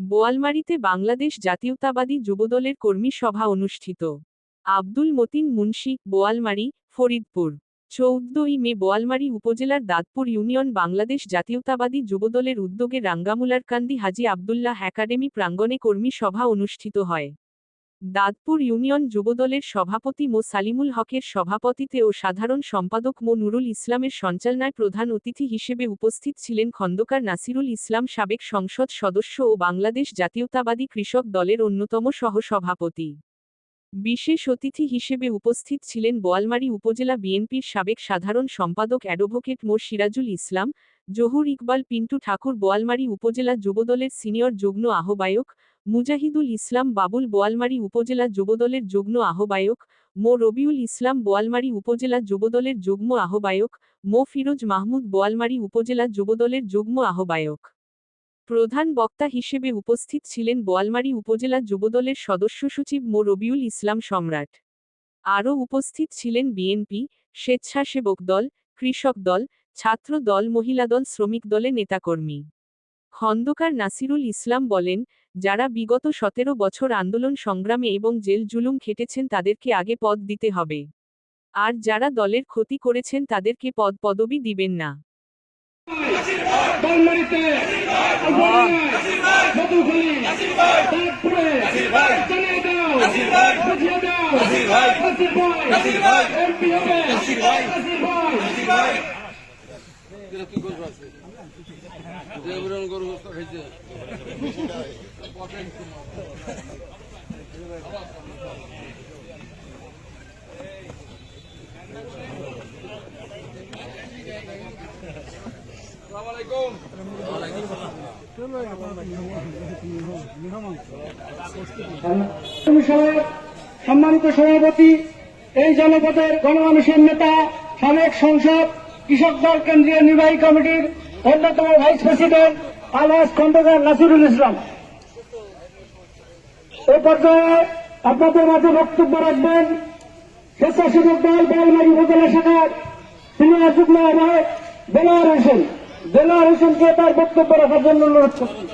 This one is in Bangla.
বোয়ালমারীতে বাংলাদেশ জাতীয়তাবাদী যুবদলের কর্মী সভা অনুষ্ঠিত। আব্দুল মতিন মুন্সি, বোয়ালমারি, ফরিদপুর। চৌদ্দই মে বোয়ালমারি উপজেলার দাঁতপুর ইউনিয়ন বাংলাদেশ জাতীয়তাবাদী যুবদলের উদ্যোগে রাঙ্গামুলারকান্দি হাজি আবদুল্লাহ একাডেমি প্রাঙ্গণে কর্মী সভা অনুষ্ঠিত হয়। দাঁতপুর ইউনিয়ন যুবদলের সভাপতি মো. সালিমুল হকের সভাপতিতে ও সাধারণ সম্পাদক মো. নুরুল ইসলামের সঞ্চালনায় প্রধান অতিথি হিসেবে উপস্থিত ছিলেন খন্দকার নাসিরুল ইসলাম, সাবেক সংসদ সদস্য ও বাংলাদেশ জাতীয়তাবাদী কৃষক দলের অন্যতম সহসভাপতি। বিশেষ অতিথি হিসেবে উপস্থিত ছিলেন বোয়ালমারী উপজেলা বিএনপির সাবেক সাধারণ সম্পাদক অ্যাডভোকেট মো. সিরাজুল ইসলাম, জহুর ইকবাল, পিন্টু ঠাকুর, বোয়ালমারী উপজেলা যুবদলের সিনিয়র যুগ্ম আহ্বায়ক মুজাহিদুল ইসলাম বাবুল বোয়ালমারী উপজেলা যুবদলের যুগ্ম আহ্বায়ক, মো. রবিউল ইসলাম বোয়ালমারী উপজেলা যুবদলের যুগ্ম আহ্বায়ক, মো. ফিরোজ মাহমুদ বোয়ালমারী উপজেলা যুবদলের যুগ্ম আহ্বায়ক। প্রধান বক্তা হিসেবে উপস্থিত ছিলেন বোয়ালমারী উপজেলা যুবদলের সদস্য সচিব মো. রবিউল ইসলাম সম্রাট। আরও উপস্থিত ছিলেন বিএনপি স্বেচ্ছাসেবক দল, কৃষক দল ছাত্র দল মহিলা দল, শ্রমিক দলে নেতাকর্মী। খন্দকার নাসিরুল ইসলাম বলেন যারা বিগত সতেরো বছর আন্দোলন সংগ্রামে এবং জেল জুলুম খেটেছেন তাদেরকে আগে পদ দিতে হবে। আর যারা দলের ক্ষতি করেছেন তাদেরকে পদ পদবি দিবেন না। সম্মানিত সভাপতি এই জনপদের গণমানুষের নেতা সাবেক সংসদ কৃষক দল কেন্দ্রীয় নির্বাহী কমিটির অন্যতম ভাইস প্রেসিডেন্ট আলহাজ খন্দকার নাসিরুল ইসলাম। এ পর্যায়ে আপনাদের মাঝে বক্তব্য রাখবেন স্বেচ্ছাসেবক দল বেলমারি উপজেলা শাখার সিনিয়র যুগ্ম আহ্বায়ক বেলার হোসেন। বেলার হোসেনকে তার বক্তব্য রাখার জন্য অনুরোধ করছি।